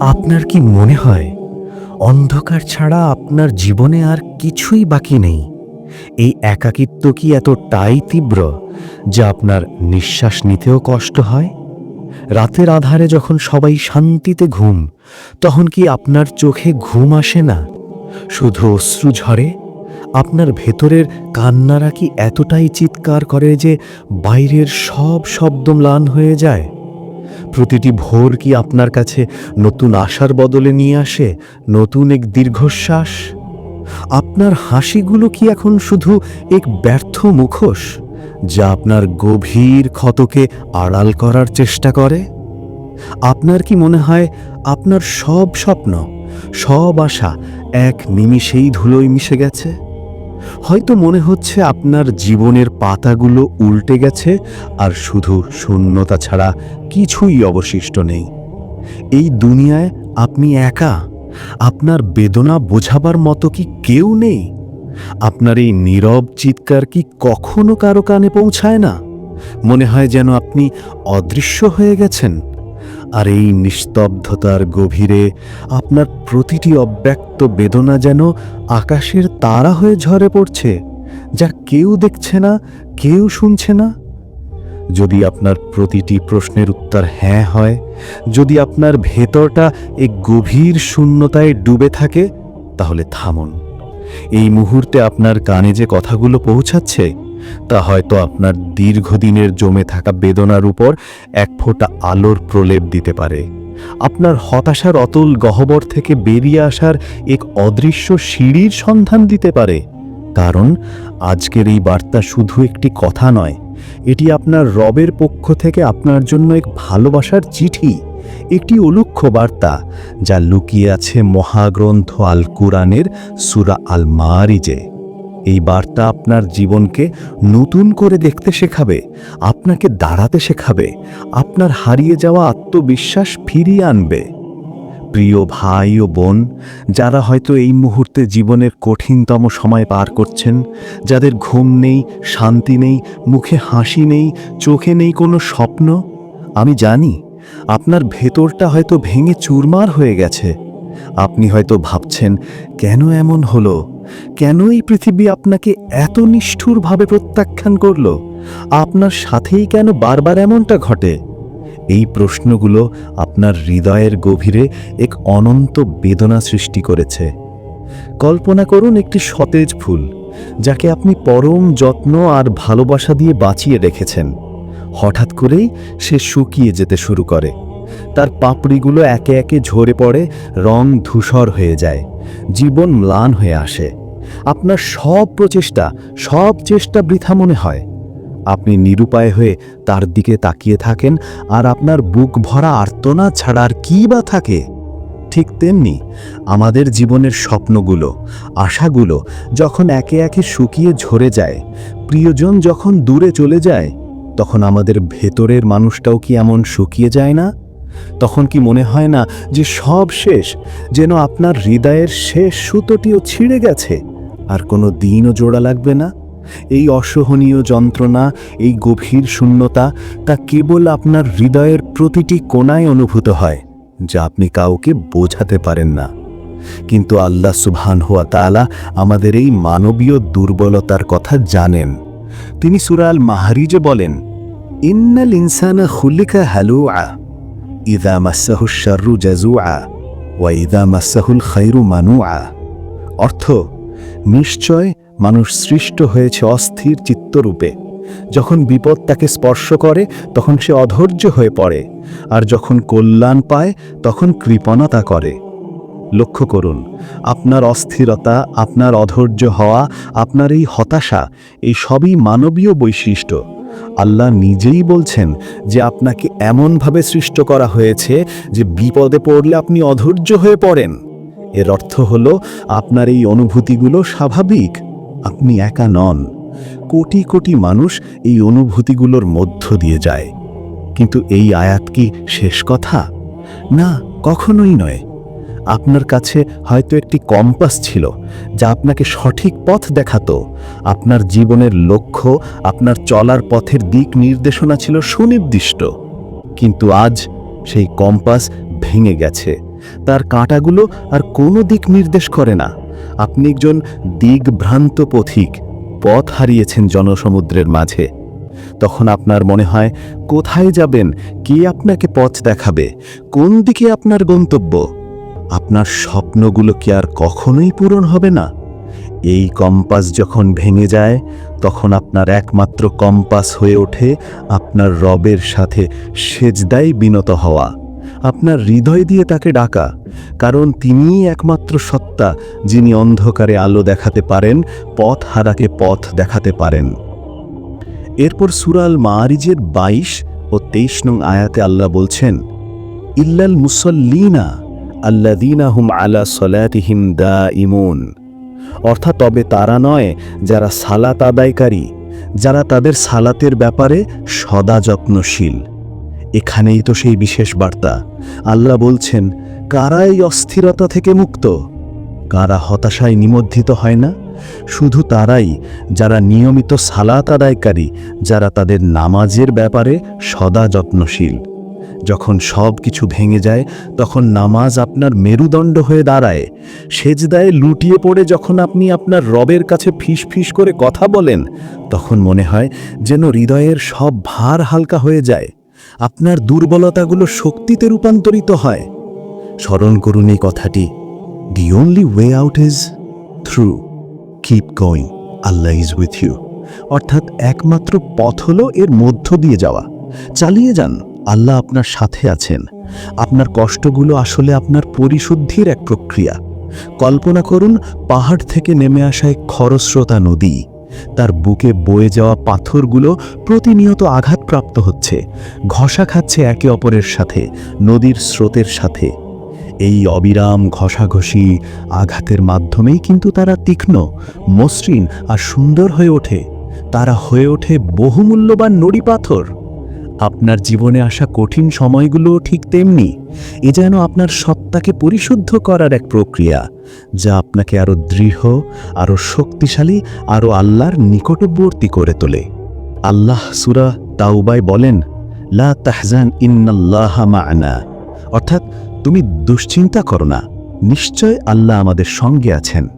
আপনার কি মনে হয়, অন্ধকার ছাড়া আপনার জীবনে আর কিছুই বাকি নেই? এই একাকিত্ব কি এতটাই তীব্র যা আপনার নিঃশ্বাস নিতেও কষ্ট হয়? রাতের আধারে যখন সবাই শান্তিতে ঘুম, তখন কি আপনার চোখে ঘুম আসে না? শুধু অশ্রু ঝরে? আপনার ভেতরের কান্নারা কি এতটাই চিৎকার করে যে বাইরের সব শব্দ ম্লান হয়ে যায়? প্রতিটি ভোর কি আপনার কাছে নতুন আশার বদলে নিয়ে আসে? নতুন এক দীর্ঘশ্বাস? আপনার হাসিগুলো কি এখন শুধু এক ব্যর্থ মুখোশ, যা আপনার গভীর ক্ষতকে আড়াল করার চেষ্টা করে? আপনার কি মনে হয় আপনার সব স্বপ্ন, সব আশা এক নিমিষেই ধুলোয় মিশে গেছে? হয়তো মনে হচ্ছে আপনার জীবনের পাতাগুলো উল্টে গেছে আর শুধু শূন্যতা ছাড়া কিছুই অবশিষ্ট নেই। এই দুনিয়ায় আপনি একা, আপনার বেদনা বোঝাবার মতো কি কেউ নেই? আপনার এই নীরব চিৎকার কি কখনো কারও কানে পৌঁছায় না? মনে হয় যেন আপনি অদৃশ্য হয়ে গেছেন। আর এই নিস্তব্ধতার গভীরে আপনার প্রতিটি অব্যক্ত বেদনা যেন আকাশের তারা হয়ে ঝরে পড়ছে, যা কেউ দেখছে না, কেউ শুনছে না। যদি আপনার প্রতিটি প্রশ্নের উত্তর হ্যাঁ হয়, যদি আপনার ভেতরটা এক গভীর শূন্যতায় ডুবে থাকে, তাহলে থামুন। এই মুহূর্তে আপনার কানে যে কথাগুলো পৌঁছাচ্ছে তা হয়তো আপনার দীর্ঘদিনের জমে থাকা বেদনার উপর এক ফোঁটা আলোর প্রলেপ দিতে পারে। আপনার হতাশার অতল গহ্বর থেকে বেরিয়ে আসার এক অদৃশ্য সিঁড়ির সন্ধান দিতে পারে। কারণ আজকের এই বার্তা শুধু একটি কথা নয়, এটি আপনার রবের পক্ষ থেকে আপনার জন্য এক ভালোবাসার চিঠি, একটি অলুক্ষ বার্তা যা লুকিয়ে আছে মহাগ্রন্থ আল কুরআনের সুরা আল মারিজে এই বার্তা আপনার জীবনকে নতুন করে দেখতে শেখাবে, আপনাকে দাঁড়াতে শেখাবে, আপনার হারিয়ে যাওয়া আত্মবিশ্বাস ফিরিয়ে আনবে। প্রিয় ভাই ও বোন, যারা হয়তো এই মুহূর্তে জীবনের কঠিনতম সময় পার করছেন, যাদের ঘুম নেই, শান্তি নেই, মুখে হাসি নেই, চোখে নেই কোনো স্বপ্ন, আমি জানি আপনার ভেতরটা হয়তো ভেঙে চুরমার হয়ে গেছে। আপনি হয়তো ভাবছেন, কেন এমন হলো? কেন এই পৃথিবী আপনাকে এত নিষ্ঠুরভাবে প্রত্যাখ্যান করল? আপনার সাথেই কেন বারবার এমনটা ঘটে? এই প্রশ্নগুলো আপনার হৃদয়ের গভীরে এক অনন্ত বেদনা সৃষ্টি করেছে। কল্পনা করুন একটি সতেজ ফুল, যাকে আপনি পরম যত্ন আর ভালোবাসা দিয়ে বাঁচিয়ে রেখেছেন। হঠাৎ করেই সে শুকিয়ে যেতে শুরু করে। তার পাপড়িগুলো একে একে ঝরে পড়ে, রং ধূসর হয়ে যায়। জীবন ম্লান হয়ে আসে। আপনার সব প্রচেষ্টা, সব চেষ্টা বৃথা মনে হয়। আপনি নিরুপায় হয়ে তার দিকে তাকিয়ে থাকেন আর আপনার বুক ভরা আর্তনা ছাড়া আর কী বা থাকে? ঠিক তেমনি আমাদের জীবনের স্বপ্নগুলো, আশাগুলো যখন একে একে শুকিয়ে ঝরে যায়, প্রিয়জন যখন দূরে চলে যায়, তখন আমাদের ভেতরের মানুষটাও কি এমন শুকিয়ে যায় না? তখন কি মনে হয় না যে সব শেষ, যেন আপনার হৃদয়ের শেষ সুতোটিও ছিঁড়ে গেছে? আর কোনো দিনও জোড়া লাগবে না? এই অসহনীয় যন্ত্রণা, এই গভীর শূন্যতা, তা কেবল আপনার হৃদয়ের প্রতিটি কোণায় অনুভূত হয়, যা আপনি কাউকে বোঝাতে পারেন না। কিন্তু আল্লাহ সুবহান হুয়া তাআলা আমাদের এই মানবীয় দুর্বলতার কথা জানেন। তিনি সুরাল মাহারিজে বলেন, ইন্নাল ইনসানা খুলিকা হালুআ। ইদা মাসাহু শাররু জাজুআ ওয়া ইদা মাসাহুল খাইরু মানুআ অর্থ, নিশ্চয় মানুষ সৃষ্ট হয়েছে অস্থির চিত্তরূপে। যখন বিপদ তাকে স্পর্শ করে, তখন সে অধৈর্য হয়ে পড়ে। আর যখন কল্যাণ পায়, তখন কৃপণতা করে। লক্ষ্য করুন, আপনার অস্থিরতা, আপনার অধৈর্য হওয়া, আপনার এই হতাশা, এই সবই মানবীয় বৈশিষ্ট্য। আল্লাহ নিজেই বলছেন যে আপনাকে এমনভাবে সৃষ্ট করা হয়েছে যে বিপদে পড়লে আপনি অধৈর্য হয়ে পড়েন। এর অর্থ হল, আপনার এই অনুভূতিগুলো স্বাভাবিক। আপনি একা নন। কোটি কোটি মানুষ এই অনুভূতিগুলোর মধ্য দিয়ে যায়। কিন্তু এই আয়াত কি শেষ কথা? না, কখনোই নয়। আপনার কাছে হয়তো একটি কম্পাস ছিল যা আপনাকে সঠিক পথ দেখাতো। আপনার জীবনের লক্ষ্য, আপনার চলার পথের দিক নির্দেশনা ছিল সুনির্দিষ্ট। কিন্তু আজ সেই কম্পাস ভেঙে গেছে। তার কাঁটাগুলো আর কোনো দিক নির্দেশ করে না। আপনি একজন দিগভ্রান্ত পথিক, পথ হারিয়েছেন জনসমুদ্রের মাঝে। তখন আপনার মনে হয়, কোথায় যাবেন? কে আপনাকে পথ দেখাবে? কোন দিকে আপনার গন্তব্য? আপনার স্বপ্নগুলো কি আর কখনোই পূরণ হবে না? এই কম্পাস যখন ভেঙে যায়, তখন আপনার একমাত্র কম্পাস হয়ে ওঠে আপনার রবের সাথে সেজদাই বিনত হওয়া। আপনার হৃদয় দিয়ে তাকে ডাকা, কারণ তিনিই একমাত্র সত্তা যিনি অন্ধকারে আলো দেখাতে পারেন, পথ হারাকে পথ দেখাতে পারেন। এরপর সুরাল মারিজের বাইশ ও তেইশ নং আয়াতে আল্লাহ বলছেন, ইল্লাল মুসল্লিনা আল্লাদিনা হুম আলা সলাতিহিম দা ইমুন অর্থাৎ তবে তারা নয় যারা সালাত আদায়কারী, যারা তাদের সালাতের ব্যাপারে সদা যত্নশীল। এখানেই তো সেই বিশেষ বার্তা। আল্লাহ বলছেন, কারা এই অস্থিরতা থেকে মুক্ত? কারা হতাশায় নিমজ্জিত হয় না? শুধু তারাই যারা নিয়মিত সালাত আদায়কারী, যারা তাদের নামাজের ব্যাপারে সদা যত্নশীল। যখন সব কিছু ভেঙে যায়, তখন নামাজ আপনার মেরুদণ্ড হয়ে দাঁড়ায়। সেজদায় লুটিয়ে পড়ে যখন আপনি আপনার রবের কাছে ফিস ফিস করে কথা বলেন, তখন মনে হয় যেন হৃদয়ের সব ভার হালকা হয়ে যায়। আপনার দুর্বলতাগুলো শক্তিতে রূপান্তরিত হয়। স্মরণ করুন এই কথাটি। The only way out is through keep going Allah is with you অর্থাৎ একমাত্র পথ হল এর মধ্য দিয়ে যাওয়া। চালিয়ে যান। আল্লাহ আপনার সাথে আছেন। আপনার কষ্টগুলো আসলে আপনার পরিশুদ্ধির এক প্রক্রিয়া। কল্পনা করুন, পাহাড় থেকে নেমে আসা এক খরস্রোতা নদী। তার বুকে বয়ে যাওয়া পাথরগুলো প্রতিনিয়ত আঘাতপ্রাপ্ত হচ্ছে। ঘষা খাচ্ছে একে অপরের সাথে, নদীর স্রোতের সাথে। এই অবিরাম ঘষাঘষি আঘাতের মাধ্যমেই কিন্তু তারা তীক্ষ্ণ, মসৃণ আর সুন্দর হয়ে ওঠে। তারা হয়ে ওঠে বহুমূল্যবান নড়ি পাথর। আপনার জীবনে আসা কঠিন সময়গুলো ঠিক তেমনি এ যেন আপনার সত্তাকে পরিশুদ্ধ করার এক প্রক্রিয়া, যা আপনাকে আরও দৃঢ় আরও শক্তিশালী আরও আল্লাহর নিকটবর্তী করে তোলে। আল্লাহ সুরা তাওবায় বলেন, লা তাহজান ইন্নাল্লাহা মা'না। অর্থাৎ, তুমি দুশ্চিন্তা করো না, নিশ্চয় আল্লাহ আমাদের সঙ্গে আছেন।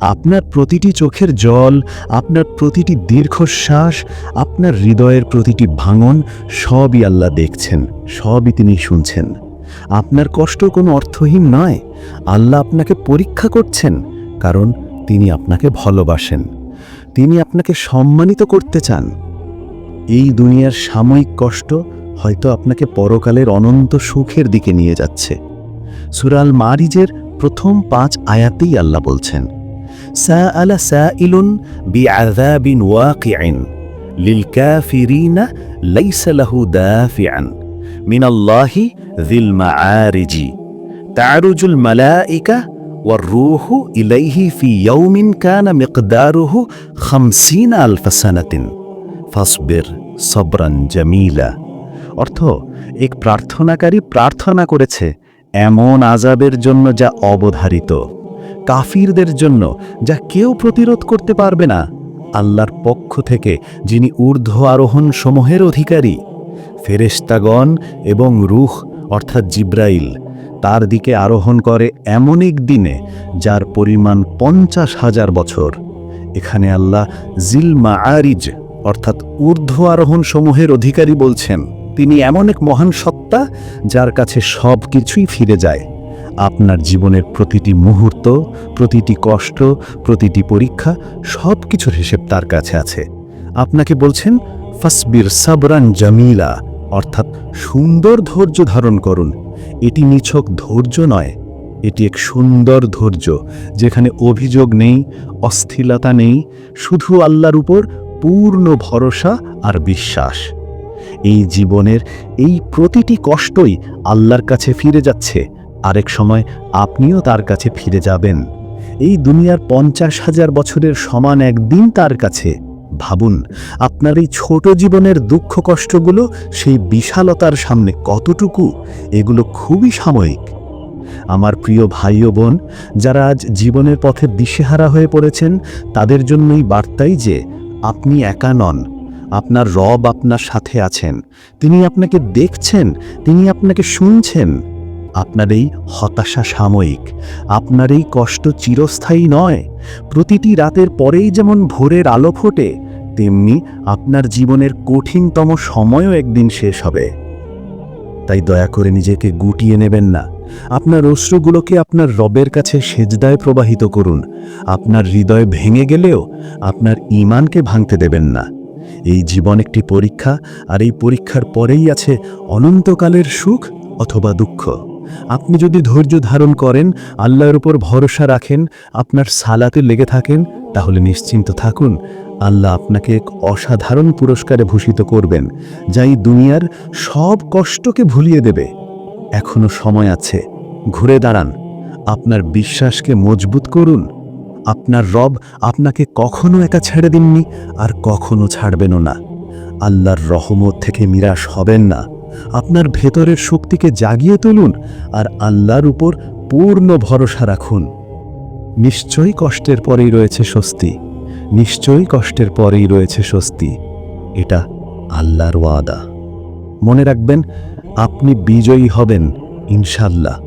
আপনার প্রতিটি চোখের জল, আপনার প্রতিটি দীর্ঘশ্বাস, আপনার হৃদয়ের প্রতিটি ভাঙন সবই আল্লাহ দেখছেন, সবই তিনি শুনছেন। আপনার কষ্ট কোনো অর্থহীন নয়, আল্লাহ আপনাকে পরীক্ষা করছেন, কারণ তিনি আপনাকে ভালোবাসেন। তিনি আপনাকে সম্মানিত করতে চান। এই দুনিয়ার সাময়িক কষ্ট হয়তো আপনাকে পরকালের অনন্ত সুখের দিকে নিয়ে যাচ্ছে। সুরাল মারিজের প্রথম পাঁচ আয়াতেই আল্লাহ বলছেন سأل سائل بعذاب واقع للكافرين ليس له دافعا من الله ذي المعارج تعرج الملائكة والروح إليه في يوم كان مقداره خمسين ألف سنة فاصبر صبرا جميلا অর্থ এক প্রার্থনাকারী প্রার্থনা করেছে এমন আজাবের জন্য যা অবধারিত কাফিরদের জন্য যা কেউ প্রতিরোধ করতে পারবে না, আল্লাহর পক্ষ থেকে যিনি ঊর্ধ্ব আরোহণ সমূহের অধিকারী, ফেরেশতাগণ এবং রুহ, অর্থাৎ জিব্রাইল, তার দিকে আরোহণ করে এমন এক দিনে যার পরিমাণ পঞ্চাশ হাজার বছর। এখানে আল্লাহ জিল মাআরিজ, অর্থাৎ ঊর্ধ্ব আরোহণ সমূহের অধিকারী বলছেন, তিনি এমন এক মহান সত্তা যার কাছে সব কিছুই ফিরে যায়। আপনার জীবনের প্রতিটি মুহূর্ত, প্রতিটি কষ্ট, প্রতিটি পরীক্ষা সব কিছুর হিসেব তার কাছে আছে। আপনাকে বলছেন, ফাসবির সাবরান জামিলা অর্থাৎ সুন্দর ধৈর্য ধারণ করুন। এটি নিছক ধৈর্য নয়, এটি এক সুন্দর ধৈর্য, যেখানে অভিযোগ নেই অস্থিরতা নেই, শুধু আল্লাহর উপর পূর্ণ ভরসা আর বিশ্বাস। এই জীবনের এই প্রতিটি কষ্টই আল্লাহর কাছে ফিরে যাচ্ছে আরেক সময় আপনিও তার কাছে ফিরে যাবেন। এই দুনিয়ার পঞ্চাশ হাজার বছরের সমান একদিন তার কাছে। ভাবুন, আপনার এই ছোট জীবনের দুঃখ কষ্টগুলো সেই বিশালতার সামনে কতটুকু? এগুলো খুবই সাময়িক। আমার প্রিয় ভাই ও বোন, যারা আজ জীবনের পথে দিশেহারা হয়ে পড়েছেন, তাদের জন্যই বার্তাই যে, আপনি একা নন। আপনার রব আপনার সাথে আছেন। তিনি আপনাকে দেখছেন, তিনি আপনাকে শুনছেন। আপনার এই হতাশা সাময়িক। আপনার এই কষ্ট চিরস্থায়ী নয়। প্রতিটি রাতের পরেই যেমন ভোরের আলো ফোটে, তেমনি আপনার জীবনের কঠিনতম সময়ও একদিন শেষ হবে। তাই দয়া করে নিজেকে গুটিয়ে নেবেন না। আপনার অশ্রুগুলোকে আপনার রবের কাছে সেজদায় প্রবাহিত করুন। আপনার হৃদয় ভেঙে গেলেও আপনার ইমানকে ভাঙতে দেবেন না। এই জীবন একটি পরীক্ষা, আর এই পরীক্ষার পরেই আছে অনন্তকালের সুখ অথবা দুঃখ। আপনি যদি ধৈর্য ধারণ করেন, আল্লাহর উপর ভরসা রাখেন, আপনার সালাতে লেগে থাকেন, তাহলে নিশ্চিন্ত থাকুন, আল্লাহ আপনাকে এক অসাধারণ পুরস্কারে ভূষিত করবেন, যা এই দুনিয়ার সব কষ্টকে ভুলিয়ে দেবে। এখনও সময় আছে, ঘুরে দাঁড়ান, আপনার বিশ্বাসকে মজবুত করুন, আপনার রব আপনাকে কখনো একা ছেড়ে দিননি, আর কখনো ছাড়বেনও না, আল্লাহর রহমত থেকে নিরাশ হবেন না। আপনার ভেতরের শক্তিকে জাগিয়ে তুলুন আর আল্লাহর উপর পূর্ণ ভরসা রাখুন। নিশ্চয়ই কষ্টের পরেই রয়েছে স্বস্তি। নিশ্চয়ই কষ্টের পরেই রয়েছে স্বস্তি। এটা আল্লাহর ওয়াদা। মনে রাখবেন, আপনি বিজয়ী হবেন ইনশাল্লাহ